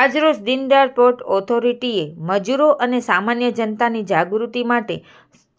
આજરોજ દીનદયાળ પોર્ટ ઓથોરિટીએ મજૂરો અને સામાન્ય જનતાની જાગૃતિ માટે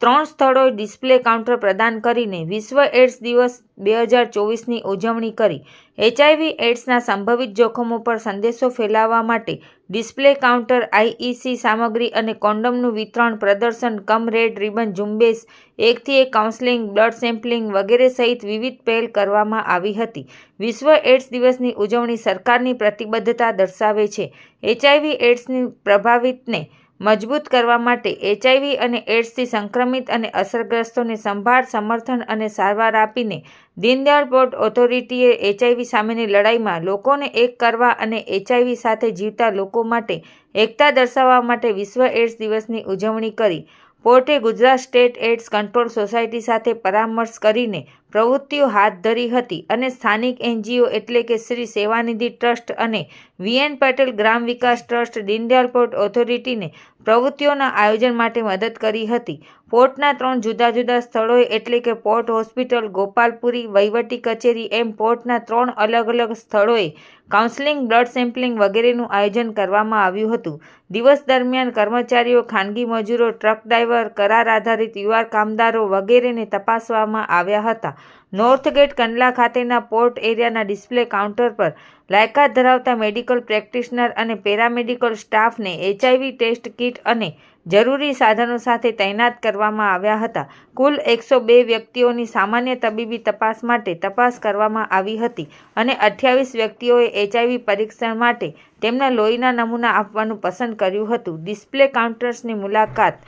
ત્રણ સ્થળોએ ડિસ્પ્લે કાઉન્ટર પ્રદાન કરીને વિશ્વ એડ્સ દિવસ બે હજાર ચોવીસની ઉજવણી કરી. એચઆઈવી એડ્સના સંભવિત જોખમો પર સંદેશો ફેલાવવા માટે ડિસ્પ્લે કાઉન્ટર આઈઈસી સામગ્રી અને કોન્ડોમનું વિતરણ, પ્રદર્શન, કમ રેડ રિબન ઝુંબેશ, એકથી એક કાઉન્સેલિંગ, બ્લડ સેમ્પલિંગ વગેરે સહિત વિવિધ પહેલ કરવામાં આવી હતી. વિશ્વ એડ્સ દિવસની ઉજવણી સરકારની પ્રતિબદ્ધતા દર્શાવે છે. એચઆઈવી એડ્સની પ્રભાવિતને મજબૂત કરવા માટે એચઆઈવી અને એડ્સથી સંક્રમિત અને અસરગ્રસ્તોને સંભાળ, સમર્થન અને સારવાર આપીને દીનદયાળ પોર્ટ ઓથોરિટીએ એચઆઈવી સામેની લડાઈમાં લોકોને એક કરવા અને એચઆઈવી સાથે જીવતા લોકો માટે એકતા દર્શાવવા માટે વિશ્વ એડ્સ દિવસની ઉજવણી કરી. પોર્ટે Gujarat state AIDS control society સાથે પરામર્શ કરીને પ્રવૃત્તિઓ હાથ ધરી હતી અને સ્થાનિક એનજીઓ એટલે કે શ્રી સેવાનિધિ ટ્રસ્ટ અને VN Patel Gram Vikas trust Deendayal port ઓથોરિટીને પ્રવૃત્તિઓના આયોજન માટે મદદ કરી હતી. પોર્ટના ત્રણ જુદા જુદા સ્થળોએ એટલે કે પોર્ટ હોસ્પિટલ, ગોપાલપુરી, વહીવટી કચેરી એમ પોર્ટના ત્રણ અલગ અલગ સ્થળોએ કાઉન્સેલિંગ, બ્લડ સેમ્પલિંગ વગેરેનું આયોજન કરવામાં આવ્યું હતું. દિવસ દરમિયાન કર્મચારીઓ, ખાનગી મજૂરો, ટ્રક ડ્રાઈવર, કરાર આધારિત યુવા કામદારો વગેરેને તપાસવામાં આવ્યા હતા. નોર્થ ગેટ કંડલા ખાતેના પોર્ટ એરિયાના ડિસ્પ્લે કાઉન્ટર પર લાયકાત ધરાવતા મેડિકલ પ્રેક્ટિશનર અને પેરામેડિકલ સ્ટાફને એચઆઈવી ટેસ્ટ કિટ અને જરૂરી સાધનો સાથે તૈનાત કરવામાં આવ્યા હતા. કુલ એકસો બે વ્યક્તિઓની સામાન્ય તબીબી તપાસ માટે તપાસ કરવામાં આવી હતી અને અઠ્યાવીસ વ્યક્તિઓએ એચઆઈવી પરીક્ષણ માટે તેમના લોહીના નમૂના આપવાનું પસંદ કર્યું હતું. ડિસ્પ્લે કાઉન્ટર્સની મુલાકાત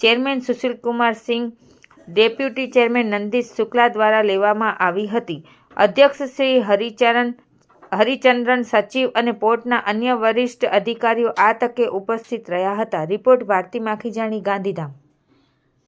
chairman Sushilkumar Singh deputy chairman Nandish Shukla દ્વારા લેવામાં આવી હતી. અધ્યક્ષ શ્રી હરિચરણ, હરિચંદ્રન સચિવ અને પોર્ટના અન્ય વરિષ્ઠ અધિકારીઓ આ તકે ઉપસ્થિત રહ્યા હતા. રિપોર્ટ ભારતી માખીજાણી ગાંધીધામ.